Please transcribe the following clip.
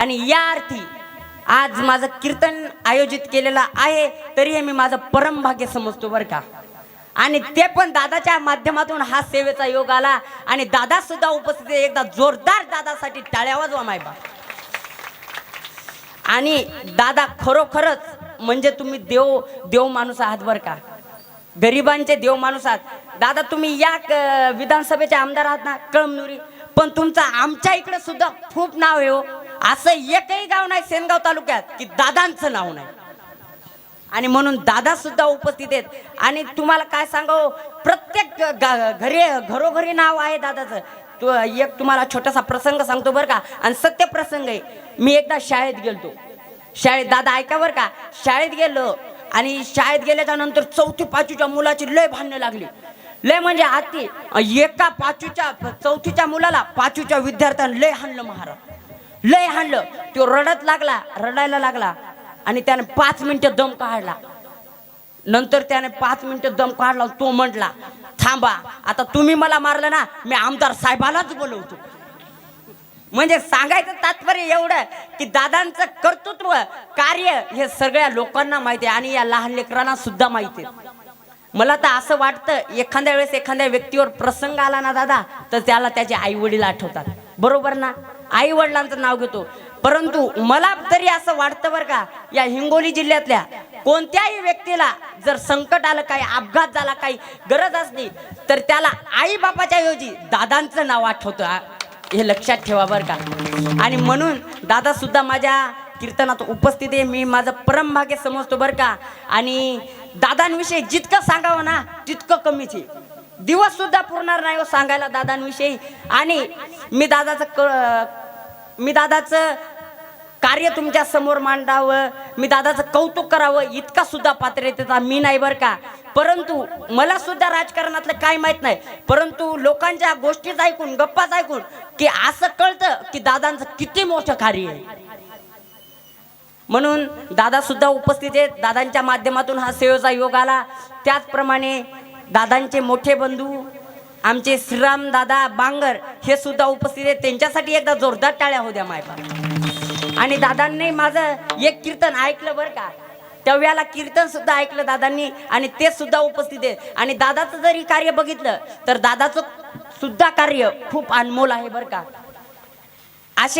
आणि या अर्थी आज माझं कीर्तन आयोजित केलेलं आहे तरी हे मी माझं परमभाग्य समजतो बरं का. आणि ते पण दादाच्या माध्यमातून हा सेवेचा योग आला आणि दादा सुद्धा उपस्थित एकदा जोरदार दादासाठी टाळ्या वाजवा मायबा आणि दादा खरोखरच म्हणजे तुम्ही देव देव माणूस आहात बरं का. गरिबांचे देव माणूस आहात. दादा तुम्ही या क- विधानसभेचे आमदार आहात ना कळमनुरी. पण तुमचं आमच्या इकडे सुद्धा खूप नाव आहे हो. असं एकही गाव नाही सेनगाव तालुक्यात की दादांचं नाव नाही. आणि म्हणून दादा सुद्धा उपस्थित आहेत. आणि तुम्हाला काय सांगाव प्रत्येक घरी घरोघरी नाव आहे दादाचं. तो एक तुम्हाला छोटासा प्रसंग सांगतो बरं का. आणि सत्य प्रसंग आहे. मी एकदा शाळेत गेलतो. शाळेत दादा ऐका बरं का. शाळेत गेलो आणि शाळेत गेल्याच्यानंतर चौथी पाचवीच्या मुलाची लय भांडणं लागली. लय म्हणजे आती एका पाचवीच्या चौथीच्या मुलाला पाचवीच्या विद्यार्थ्यानं लय हाणलं महाराज. लय हाणलं. तो रडत लागला रडायला लागला. आणि त्याने पाच मिनिटं दम काढला. नंतर त्याने पाच मिनिटं दम काढला तो म्हटला थांबा आता तुम्ही मला मारलं ना मी आमदार साहेबालाच बोलवतो. म्हणजे सांगायचं तात्पर्य एवढं की दादांचं कर्तृत्व कार्य हे सगळ्या लोकांना माहिती आहे आणि या लहान लेकरांना सुद्धा माहिती आहे. मला तर असं वाटतं एखाद्या वेळेस एखाद्या व्यक्तीवर प्रसंग आला ना दादा तर त्याला त्याचे आई वडील आठवतात. बरोबर ना? आई वडिलांचं नाव घेतो. परंतु मला तरी असं वाटतं बरं का या हिंगोली जिल्ह्यातल्या कोणत्याही व्यक्तीला जर संकट आलं काही अपघात झाला काही गरज असली तर त्याला आई बापाच्या ऐवजी दादांचं नाव आठवतं. हे लक्षात ठेवा बरं का. आणि म्हणून दादा सुद्धा माझ्या कीर्तनात उपस्थित आहे. मी माझं परमभाग्य समजतो बरं का. आणि दादांविषयी जितकं सांगावं ना तितकं कमीच आहे. दिवस सुद्धा पुरणार नाही हो सांगायला दादांविषयी. आणि मी दादाचं क मी दादाचं कार्य तुमच्यासमोर मांडावं मी दादाचं कौतुक करावं इतका सुद्धा पात्रतेचा मी नाही बरं का. परंतु मला सुद्धा राजकारणातलं काय माहीत नाही. परंतु लोकांच्या गोष्टीच ऐकून गप्पाच ऐकून की असं कळतं की दादांचं किती मोठं कार्य आहे. म्हणून दादा सुद्धा उपस्थित आहेत. दादांच्या माध्यमातून हा सेवेचा योग आला. त्याचप्रमाणे दादांचे मोठे बंधू आमचे श्रीराम दादा बांगर हे सुद्धा उपस्थित आहेत. त्यांच्यासाठी एकदा जोरदार टाळ्या होत्या मायपा आणि दादांनी माझं एक कीर्तन ऐकलं बरं का. तेव्हाला कीर्तन सुद्धा ऐकलं दादांनी आणि ते सुद्धा उपस्थित आहेत. आणि दादाचं जरी कार्य बघितलं तर दादाचं सुद्धा कार्य खूप अनमोल आहे बरं का. असे